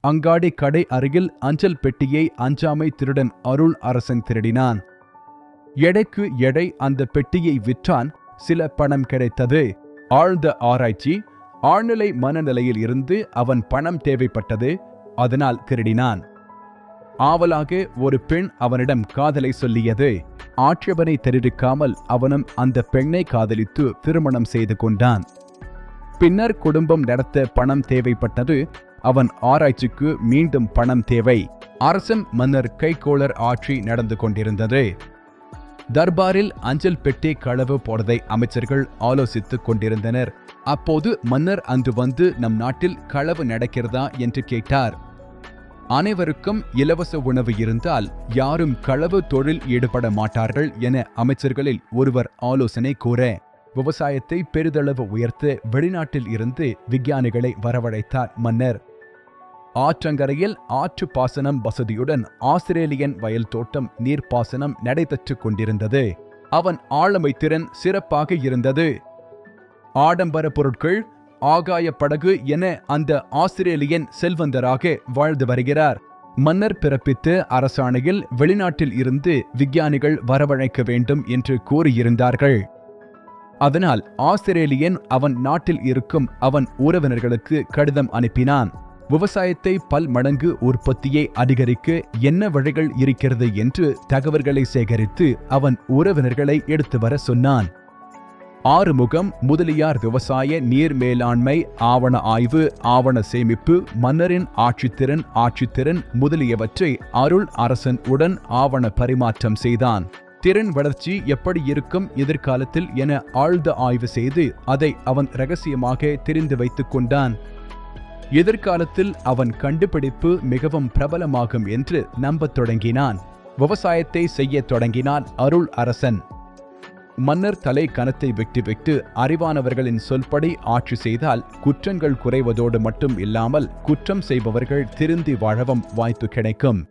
அங்காடி கடை அருகில் அஞ்சல் பெட்டியை அஞ்சாமை திருடன் அருள் அரசன் திருடினான். எடைக்கு எடை அந்த பெட்டியை விற்றான். சில பணம் கிடைத்தது. ஆழ்ந்த ஆராய்ச்சி. ஆழ்நிலை மனநிலையில் இருந்து அவன் பணம் தேவைப்பட்டது. அதனால் திருடினான். ஆவலாக ஒரு பெண் அவனிடம் காதலை சொல்லியது. ஆட்சேபனை தெரிவிக்காமல் அவனும் அந்த பெண்ணை காதலித்து திருமணம் செய்து கொண்டான். பின்னர் குடும்பம் நடத்த பணம் தேவைப்பட்டது. அவன் ஆராய்ச்சிக்கு மீண்டும் பணம் தேவை. அரசன் மன்னர் கைகோளர் ஆட்சி நடந்து கொண்டிருந்தது. தர்பாரில் அஞ்சல் பெட்டி களவு போடுவதை அமைச்சர்கள் ஆலோசித்துக் கொண்டிருந்தனர். அப்போது மன்னர் அங்கு வந்து நம் நாட்டில் களவு நடக்கிறதா? என்று கேட்டார். அனைவருக்கும் இலவச உணவு இருந்தால் யாரும் களவு தொழில் ஈடுபட மாட்டார்கள் என அமைச்சர்களில் ஒருவர் ஆலோசனை கூற விவசாயத்தை பெரிதளவு உயர்த்த வெளிநாட்டில் இருந்து விஞ்ஞானிகளை வரவழைத்தார் மன்னர். ஆற்றங்கரையில் ஆற்று பாசனம் வசதியுடன் ஆஸ்திரேலியன் வயல் தோட்டம் நீர்ப்பாசனம் நடைபெற்று கொண்டிருந்தது. அவன் ஆளுமை திறன் சிறப்பாக இருந்தது. ஆடம்பர பொருட்கள் ஆகாய படகு என அந்த ஆஸ்திரேலியன் செல்வந்தராக வாழ்ந்து வருகிறார். மன்னர் பிறப்பித்த அரசாணையில் வெளிநாட்டில் இருந்து விஞ்ஞானிகள் வரவழைக்க வேண்டும் என்று கூறியிருந்தார்கள். அதனால் ஆஸ்திரேலியன் அவன் நாட்டில் இருக்கும் அவன் உறவினர்களுக்கு கடிதம் அனுப்பினான். விவசாயத்தை பல் மடங்கு உற்பத்தியை அதிகரிக்க என்ன வழிகள் இருக்கிறது என்று தகவல்களை சேகரித்து அவன் உறவினர்களை எடுத்து வர சொன்னான். ஆறுமுகம் முதலியார் விவசாய நீர் மேலாண்மை ஆவண ஆய்வு ஆவண சேமிப்பு மன்னரின் ஆட்சித்திறன் ஆட்சித்திறன் முதலியவற்றை அருள் அரசன் உடன் ஆவண பரிமாற்றம் செய்தான். திறன் வளர்ச்சி எப்படி இருக்கும் எதிர்காலத்தில் என ஆழ்ந்த ஆய்வு செய்து அதை அவன் ரகசியமாக தெரிந்து வைத்துக் கொண்டான். எதிர்காலத்தில் அவன் கண்டுபிடிப்பு மிகவும் பிரபலமாகும் என்று நம்பத் தொடங்கினான். விவசாயத்தை செய்யத் தொடங்கினான் அருள் அரசன். மன்னர் தலை கனத்தை விட்டுவிட்டு அறிவானவர்களின் சொல்படி ஆட்சி செய்தால் குற்றங்கள் குறைவதோடு மட்டும் இல்லாமல் குற்றம் செய்பவர்கள் திருந்தி வாழவும் வாய்ப்பு கிடைக்கும்.